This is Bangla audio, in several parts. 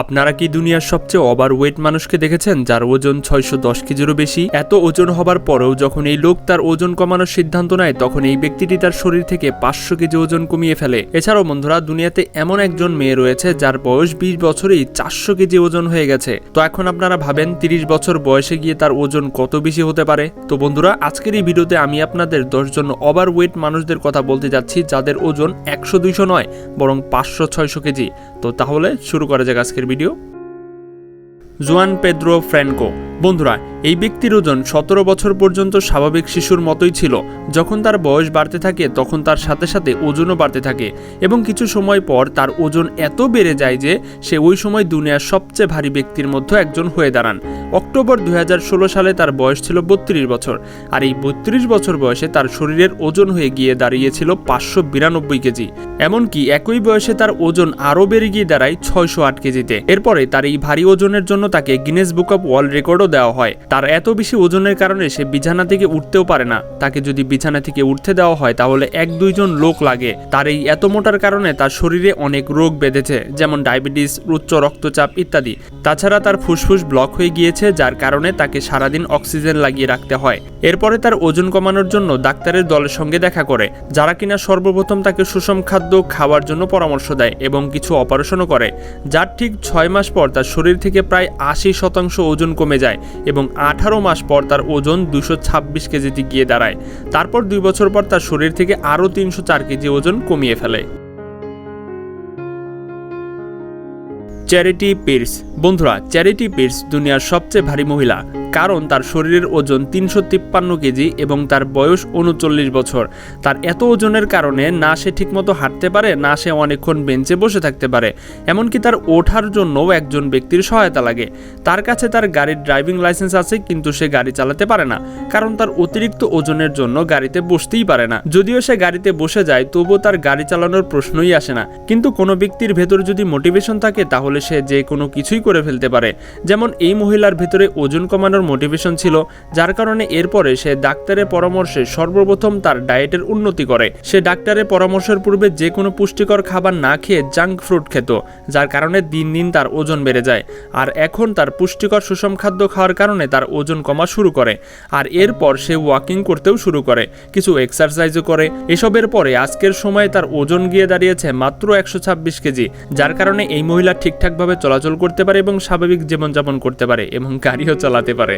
আপনারা কি দুনিয়ার সবচেয়ে ওভার ওয়েট মানুষকে দেখেছেন, যার ওজন ছয়শো দশ কেজিরও বেশি? এত ওজন হবার পরেও যখন এই লোক তার ওজন কমানোর সিদ্ধান্ত নেয়, তখন এই ব্যক্তিটি তার শরীর থেকে পাঁচশো কেজি ওজন কমিয়ে ফেলে। এছাড়াও বন্ধুরা, দুনিয়াতে এমন একজন মেয়ে রয়েছে, যার বয়স বিশ বছরেই চারশো কেজি ওজন হয়ে গেছে। তো এখন আপনারা ভাবেন, তিরিশ বছর বয়সে গিয়ে তার ওজন কত বেশি হতে পারে? তো বন্ধুরা, আজকের এই ভিডিওতে আমি আপনাদের দশজন ওভার ওয়েট মানুষদের কথা বলতে যাচ্ছি, যাদের ওজন একশো দুইশো নয়, বরং পাঁচশো ছয়শো কেজি। তো তাহলে শুরু করা যাক আজকের ভিডিও জুয়ান পেদ্রো ফ্র্যানকো বন্ধুরা এই ব্যক্তির ওজন সতেরো বছর পর্যন্ত স্বাভাবিক শিশুর মতোই ছিল। যখন তার বয়স বাড়তে থাকে, তখন তার সাথে সাথে ওজনও বাড়তে থাকে এবং কিছু সময় পর তার ওজন এত বেড়ে যায় যে সে ওই সময় দুনিয়ার সবচেয়ে ভারী ব্যক্তির মধ্যে একজন হয়ে দাঁড়ান। অক্টোবর দু হাজার ষোলো সালে তার বয়স ছিল বত্রিশ বছর আর এই বত্রিশ বছর বয়সে তার শরীরের ওজন হয়ে গিয়ে দাঁড়িয়েছিল পাঁচশো বিরানব্বই কেজি। এমনকি একই বয়সে তার ওজন আরও বেড়ে গিয়ে দাঁড়ায় ছয়শো আট কেজিতে। এরপরে তার এই ভারী ওজনের জন্য তাকে গিনেস বুক অফ ওয়ার্ল্ড রেকর্ডও দেওয়া হয়। তার এত বেশি ওজনের কারণে সে বিছানা থেকে উঠতেও পারে না। তাকে যদি বিছানা থেকে উঠতে দেওয়া হয়, তাহলে এক দুইজন লোক লাগে। তার এই এত মোটার কারণে তার শরীরে অনেক রোগ বেঁধেছে, যেমন ডায়াবেটিস, উচ্চ রক্তচাপ ইত্যাদি। তাছাড়া তার ফুসফুস ব্লক হয়ে গিয়েছে, যার কারণে তাকে সারাদিন অক্সিজেন লাগিয়ে রাখতে হয়। এরপরে তার ওজন কমানোর জন্য ডাক্তারের দলের সঙ্গে দেখা করে, যারা কিনা সর্বপ্রথম তাকে সুষম খাদ্য খাওয়ার জন্য পরামর্শ দেয় এবং কিছু অপারেশনও করে, যার ঠিক ছয় মাস পর তার শরীর থেকে প্রায় আশি শতাংশ ওজন কমে যায় এবং আঠারো মাস পর তার ওজন দুশো ছাব্বিশ কেজিতে গিয়ে দাঁড়ায়। তারপর দুই বছর পর তার শরীর থেকে আরও তিনশো চার কেজি ওজন কমিয়ে ফেলে। চ্যারিটি পির্স বন্ধুরা চ্যারিটি পির্স দুনিয়ার সবচেয়ে ভারী মহিলা। কারণ তার শরীরের ওজন তিনশো তিপ্পান্ন কেজি এবং তার বয়স উনচল্লিশ বছর। তার এত ওজনের কারণে না সে ঠিকমতো হাঁটতে পারে, না সে অনেকক্ষণ বেঞ্চে বসে থাকতে পারে। এমনকি তার ওঠার জন্যও একজন ব্যক্তির সহায়তা লাগে। তার কাছে তার গাড়ির ড্রাইভিং লাইসেন্স আছে, কিন্তু সে গাড়ি চালাতে পারে না। কারণ তার অতিরিক্ত ওজনের জন্য গাড়িতে বসতেই পারে না। যদিও সে গাড়িতে বসে যায়, তবুও তার গাড়ি চালানোর প্রশ্নই আসে না। কিন্তু কোনো ব্যক্তির ভেতর যদি মোটিভেশন থাকে, তাহলে সে যে কোনো কিছুই করে ফেলতে পারে। যেমন এই মহিলার ভেতরে ওজন কমানোর মোটিভেশন ছিল, যার কারণে এরপরে সে ডাক্তারের পরামর্শে সর্বপ্রথম তার ডায়েটের উন্নতি করে। সে ডাক্তারের পরামর্শের পূর্বে যে কোনো পুষ্টিকর খাবার না খেয়ে জাঙ্ক ফ্রুট খেত, যার কারণে দিন দিন তার ওজন বেড়ে যায়। আর এখন তার পুষ্টিকর সুষম খাদ্য খাওয়ার কারণে তার ওজন কমা শুরু করে। আর এরপর সে ওয়াকিং করতেও শুরু করে, কিছু এক্সারসাইজও করে। এসবের পরে আজকের সময়ে তার ওজন গিয়ে দাঁড়িয়েছে মাত্র একশো ছাব্বিশ কেজি, যার কারণে এই মহিলা ঠিকঠাকভাবে চলাচল করতে পারে এবং স্বাভাবিক জীবনযাপন করতে পারে এবং গাড়িও চালাতে পারে।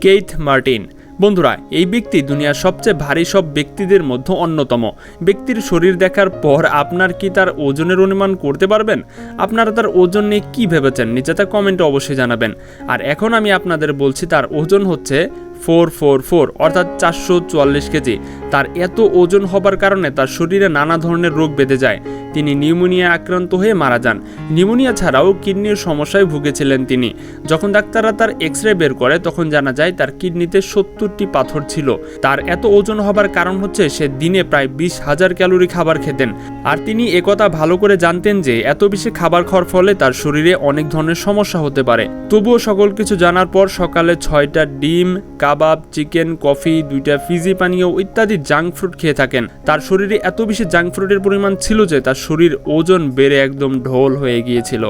কেইথ মার্টিন, বন্ধুরা, এই ব্যক্তি দুনিয়ার সবচেয়ে ভারী সব ব্যক্তিদের মধ্যে অন্যতম। ব্যক্তির শরীর দেখার পর আপনার কি তার ওজনের অনুমান করতে পারবেন? আপনারা তার ওজন নিয়ে কী ভেবেছেন? নিচে তা কমেন্টে অবশ্যই জানাবেন। আর এখন আমি আপনাদের বলছি, তার ওজন হচ্ছে ফোর ফোর ফোর অর্থাৎ চারশো চুয়াল্লিশ কেজি। তার এত ওজন হবার কারণে তার শরীরে নানা ধরনের রোগ বেঁধে যায়। তিনি নিউমোনিয়া আক্রান্ত হয়ে মারা যান। নিউমোনিয়া ছাড়াও কিডনির সমস্যায় ভুগেছিলেন তিনি। যখন ডাক্তাররা তার এক্স রে বের করে, তখন জানা যায় তার কিডনিতে সত্তরটি পাথর ছিল। তার এত ওজন হবার কারণ হচ্ছে সে দিনে প্রায় বিশ হাজার ক্যালোরি খাবার খেতেন। আর তিনি একথা ভালো করে জানতেন যে, এত বেশি খাবার খাওয়ার ফলে তার শরীরে অনেক ধরনের সমস্যা হতে পারে। তবুও সকল কিছু জানার পর সকালে ছয়টা ডিম, কাবাব, চিকেন, কফি, দুইটা ফিজি পানীয় ইত্যাদি জাঙ্ক ফ্রুট খেয়ে থাকেন। তার শরীরে এত বেশি জাঙ্ক ফ্রুটের পরিমাণ ছিল যে তার শরীর ওজন বেড়ে একদম ঢোল হয়ে গিয়েছিল।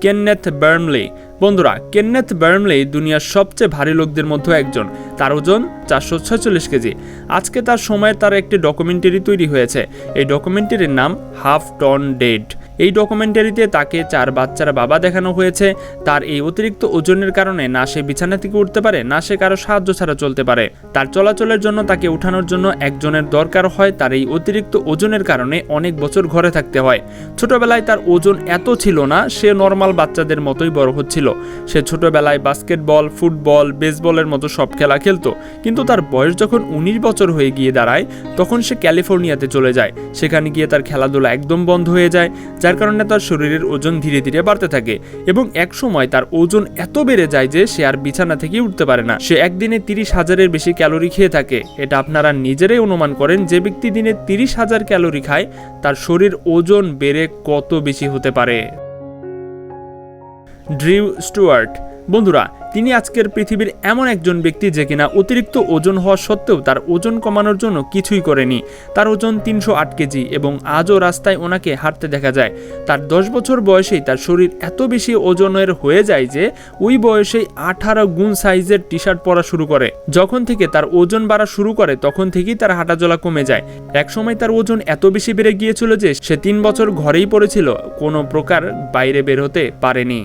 কেন্নেথ বার্মলি। বন্ধুরা, কেন্নেথ বার্মলি দুনিয়ার সবচেয়ে ভারী লোকদের মধ্যে একজন। তার ওজন চারশো ছয়চল্লিশ কেজি। আজকে তার সময়ে তার একটি ডকুমেন্টারি তৈরি হয়েছে। এই ডকুমেন্টারির নাম হাফ টন ডেড। এই ডকুমেন্টারিতে তাকে চার বাচ্চার বাবা দেখানো হয়েছে। তার এই অতিরিক্ত ওজনের কারণে না সে বিছানা থেকে উঠতে পারে, না সে কারও সাহায্য ছাড়া চলতে পারে। তার চলাচলের জন্য তাকে উঠানোর জন্য একজনের দরকার হয়, তার এই অতিরিক্ত ওজনের কারণে অনেক বছর ঘরে থাকতে হয়। ছোটবেলায় তার ওজন এত ছিল না, সে নর্মাল বাচ্চাদের মতোই বড় হচ্ছিল। সে ছোটবেলায় বাস্কেটবল ফুটবল বেসবলের মতো সব খেলা খেলতো। কিন্তু তার বয়স যখন উনিশ বছর হয়ে গিয়ে দাঁড়ায়, তখন সে ক্যালিফোর্নিয়াতে চলে যায়। সেখানে গিয়ে তার খেলাধুলা একদম বন্ধ হয়ে যায়। যার কারণে তার শরীরের ওজন ধীরে ধীরে বাড়তে থাকে এবং এক সময় তার ওজন এত বেড়ে যায় যে সে আর বিছানা থেকে উঠতে পারে না। সে একদিনে তিরিশ হাজারের বেশি ক্যালোরি খেয়ে থাকে। এটা আপনারা নিজেরাই অনুমান করেন যে ব্যক্তি দিনে তিরিশ হাজার ক্যালোরি খায়, তার শরীর ওজন বেড়ে কত বেশি হতে পারে। ড্রিউ স্টুয়ার্ট, বন্ধুরা তিনি আজকের পৃথিবীর এমন একজন ব্যক্তি যে কিনা অতিরিক্ত ওজন হওয়া সত্ত্বেও তার ওজন কমানোর জন্য কিছুই করেনি। তার ওজন তিনশো আট কেজি এবং আজও রাস্তায় ওনাকে হাঁটতে দেখা যায়। তার দশ বছর বয়সেই তার শরীর এত বেশি ওজনের হয়ে যায় যে ওই বয়সেই আঠারো গুণ সাইজের টি শার্ট পরা শুরু করে। যখন থেকে তার ওজন বাড়া শুরু করে, তখন থেকেই তার হাঁটাচলা কমে যায়। একসময় তার ওজন এত বেশি বেড়ে গিয়েছিল যে সে তিন বছর ঘরেই পড়েছিল, কোনো প্রকার বাইরে বের হতে পারেনি।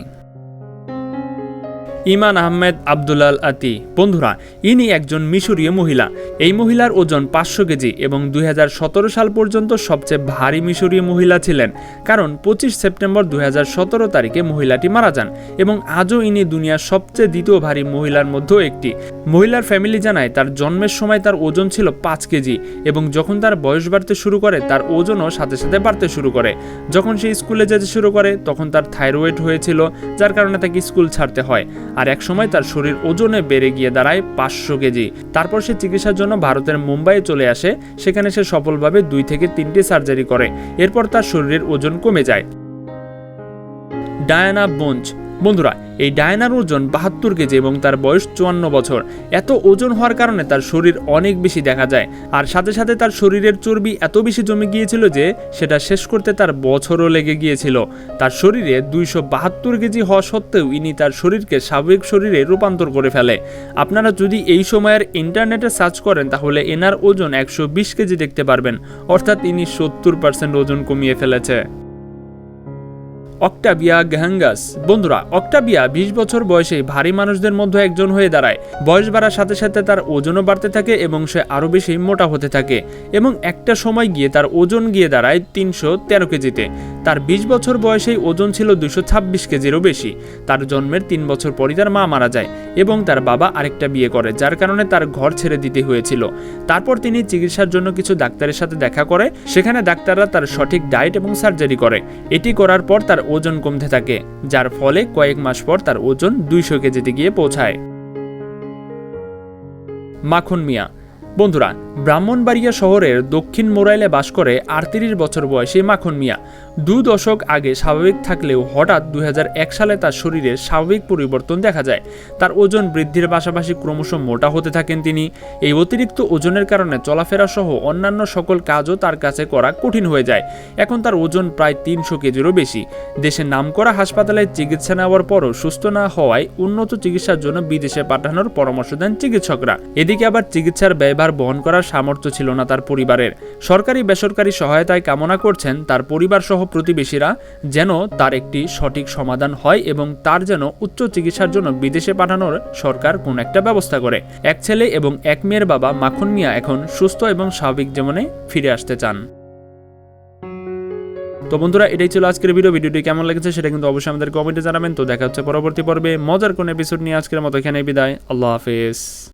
ইমান আহমেদ আব্দুলাল আতি। বন্ধুরা, ইনি একজন মিশরীয় মহিলা। এই মহিলার ওজন পাঁচশো কেজি এবং দু হাজার সতেরো সাল পর্যন্ত সবচেয়ে ভারী মিশরীয় মহিলা ছিলেন। কারণ পঁচিশ সেপ্টেম্বর দু হাজার সতেরো তারিখে মহিলাটি মারা যান এবং আজও ইনি দুনিয়ার সবচেয়ে দ্বিতীয় ভারী মহিলার মধ্যেও একটি। মহিলার ফ্যামিলি জানায়, তার জন্মের সময় তার ওজন ছিল পাঁচ কেজি এবং যখন তার বয়স বাড়তে শুরু করে, তার ওজনও সাথে সাথে বাড়তে শুরু করে। যখন সে স্কুলে যেতে শুরু করে, তখন তার থাইরয়েড হয়েছিল, যার কারণে তাকে স্কুল ছাড়তে হয়। আর একসময় তার শরীর ওজনে বেড়ে গিয়ে দাঁড়ায় পাঁচশো কেজি। তারপর সে চিকিৎসার জন্য ভারতের মুম্বাইয়ে চলে আসে, সেখানে সে সফলভাবে দুই থেকে তিনটি সার্জারি করে। এরপর তার শরীরের ওজন কমে যায়। ডায়ানা বোঞ্চ বন্ধুরা, এই ডায়নার ওজন বাহাত্তর কেজি এবং তার বয়স চুয়ান্ন বছর। এত ওজন হওয়ার কারণে তার শরীর অনেক বেশি দেখা যায়। আর সাথে সাথে তার শরীরের চর্বি এত বেশি জমে গিয়েছিল যে সেটা শেষ করতে তার বছরও লেগে গিয়েছিল। তার শরীরে দুইশো বাহাত্তর কেজি হওয়া সত্ত্বেও ইনি তার শরীরকে স্বাভাবিক শরীরে রূপান্তর করে ফেলে। আপনারা যদি এই সময়ের ইন্টারনেটে সার্চ করেন, তাহলে এনার ওজন একশো বিশ কেজি দেখতে পারবেন। অর্থাৎ ইনি সত্তর পার্সেন্ট ওজন কমিয়ে ফেলেছে। অক্টাবিয়া গ্যাহাঙ্গাস। বন্ধুরা অক্টাবিয়া বিশ বছর বয়সে ভারী মানুষদের মধ্যে একজন হয়ে দাঁড়ায়। বয়স বাড়ার সাথে সাথে তার ওজনও বাড়তে থাকে এবং সে আরও বেশি মোটা হতে থাকে এবং একটা সময় গিয়ে তার ওজন গিয়ে দাঁড়ায় তিনশো তেরো কেজিতে। তার বিশ বছর বয়সেই ওজন ছিল দুশো ছাব্বিশ কেজিরও বেশি। তার জন্মের তিন বছর পরই তার মা মারা যায় এবং তার বাবা আরেকটা বিয়ে করে, যার কারণে তার ঘর ছেড়ে দিতে হয়েছিল। তারপর তিনি চিকিৎসার জন্য কিছু ডাক্তারের সাথে দেখা করে, সেখানে ডাক্তাররা তার সঠিক ডায়েট এবং সার্জারি করে। এটি করার পর তার ওজন কমতে থাকে, যার ফলে কয়েক মাস পর তার ওজন দুইশো কেজিতে গিয়ে পৌঁছায়। মাখন মিয়া, বন্ধুরা ব্রাহ্মণবাড়িয়া শহরের দক্ষিণ মোরাইলে বাস করে আটত্রিশ বছর বয়সী মাখন মিয়া। দু দশক আগে স্বাভাবিক থাকলেও হঠাৎ দু হাজার এক সালে তার শরীরে স্বাভাবিক পরিবর্তন দেখা যায়। তার ওজন বৃদ্ধির পাশাপাশি ক্রমশ মোটা হতে থাকেন তিনি। এই অতিরিক্ত ওজনের কারণে চলাফেরা সহ অন্যান্য সকল কাজও তার কাছে করা কঠিন হয়ে যায়। এখন তার ওজন প্রায় তিনশো কেজিরও বেশি। দেশের নামকরা হাসপাতালে চিকিৎসা নেওয়ার পরও সুস্থ না হওয়ায় উন্নত চিকিৎসার জন্য বিদেশে পাঠানোর পরামর্শ দেন চিকিৎসকরা। এদিকে আবার চিকিৎসার ব্যয়ভার বহন করার সামর্থ্য ছিল না তার পরিবারের। সরকারি বেসরকারি সহায়তায় কামনা করছেন তার পরিবার সহ প্রতিবেশীরা যেন তার একটি সঠিক সমাধান হয় এবং তার যেন উচ্চ চিকিৎসার জন্য বিদেশে পাঠানোর সরকার কোন একটা ব্যবস্থা করে। এক ছেলে এবং এক মেয়ের বাবা মাখন মিয়া এখন সুস্থ এবং স্বাভাবিক জীবনে ফিরে আসতে চান। তো বন্ধুরা, এটাই ছিল আজকের ভিডিও ভিডিওটি কেমন লেগেছে সেটা কিন্তু অবশ্যই আমাদের কমেন্টে জানাবেন। তো দেখা হচ্ছে পরবর্তী পর্বে। মজার কোন এপিসোড নিয়ে আজকের মতো এখানে বিদায়। আল্লাহ হাফেজ।